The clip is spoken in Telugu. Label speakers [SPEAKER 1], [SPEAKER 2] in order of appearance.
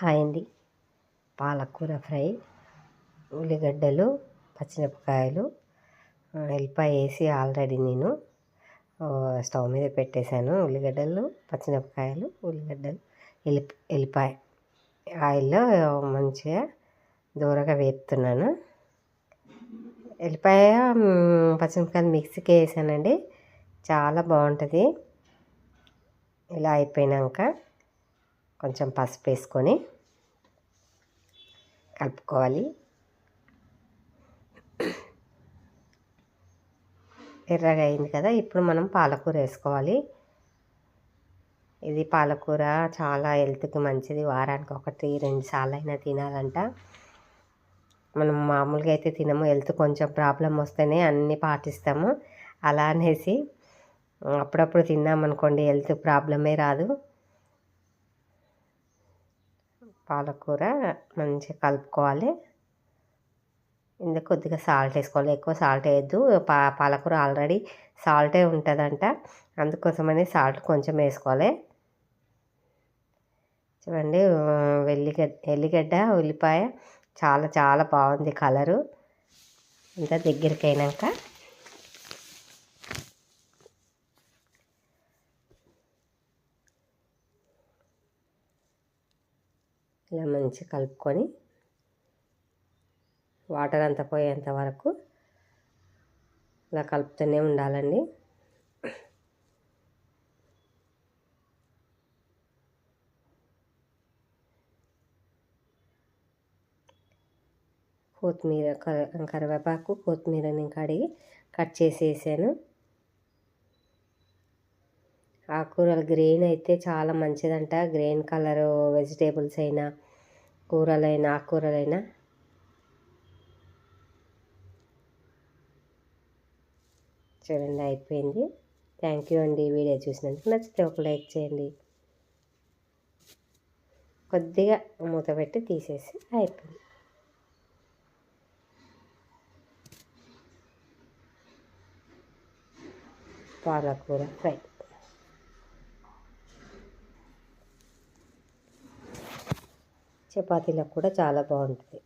[SPEAKER 1] హాయ్ అండి పాలకూర ఫ్రై ఉల్లిగడ్డలు పచ్చిమిరపకాయలు ఎల్లిపాయ వేసి ఆల్రెడీ నేను స్టవ్ మీద పెట్టేశాను. ఉల్లిగడ్డలు పచ్చిమిరపకాయలు ఉల్లిగడ్డలు ఎల్లి ఎల్లిపాయ ఆయిల్లో మంచిగా దూరగా వేపుతున్నాను. ఎల్లిపాయ పచ్చిమిరపకాయలు మిక్సీకి వేసానండి. చాలా బాగుంటుంది. ఇలా అయిపోయినాక కొంచెం పసుపు వేసుకొని కలుపుకోవాలి. ఎర్రగా అయింది కదా ఇప్పుడు మనం పాలకూర వేసుకోవాలి. ఇది పాలకూర చాలా హెల్త్కి మంచిది వారానికి ఒకటి రెండు సార్లు అయినా తినాలంట. మనం మామూలుగా అయితే తినము హెల్త్ కొంచెం ప్రాబ్లం వస్తేనే అన్నీ పాటిస్తాము. అలా అనేసి అప్పుడప్పుడు తిన్నామనుకోండి హెల్త్ ప్రాబ్లమే రాదు. పాలకూర మంచిగా కలుపుకోవాలి. ఇందులో కొద్దిగా సాల్ట్ వేసుకోవాలి. ఎక్కువ సాల్ట్ వేయద్దు. పా పాలకూర ఆల్రెడీ సాల్టే ఉంటుందంట. అందుకోసమని సాల్ట్ కొంచెం వేసుకోవాలి. చూడండి వెల్లిగడ్డ ఎల్లిగడ్డ ఉల్లిపాయ చాలా చాలా బాగుంది కలరు. ఇంకా దగ్గరికి అయినాక ఇలా మంచిగా కలుపుకొని వాటర్ అంతా పోయేంత వరకు ఇలా కలుపుతూనే ఉండాలండి. కొత్తిమీర కరివేపాకు కొత్తిమీరని కడిగి కట్ చేసి వేసాను ఆకుకూరలు గ్రీన్ అయితే చాలా మంచిదంట. గ్రీన్ కలర్ వెజిటేబుల్స్ అయినా కూరలైనా ఆకుకూరలైనా. చూడండి అయిపోయింది. థ్యాంక్ యూ అండి. వీడియో చూసినందుకు నచ్చితే ఒక లైక్ చేయండి. కొద్దిగా మూత పెట్టి తీసేసి అయిపోయింది. పాలకూర ఫ్రై. చపాతీలకు కూడా చాలా బాగుంటుంది.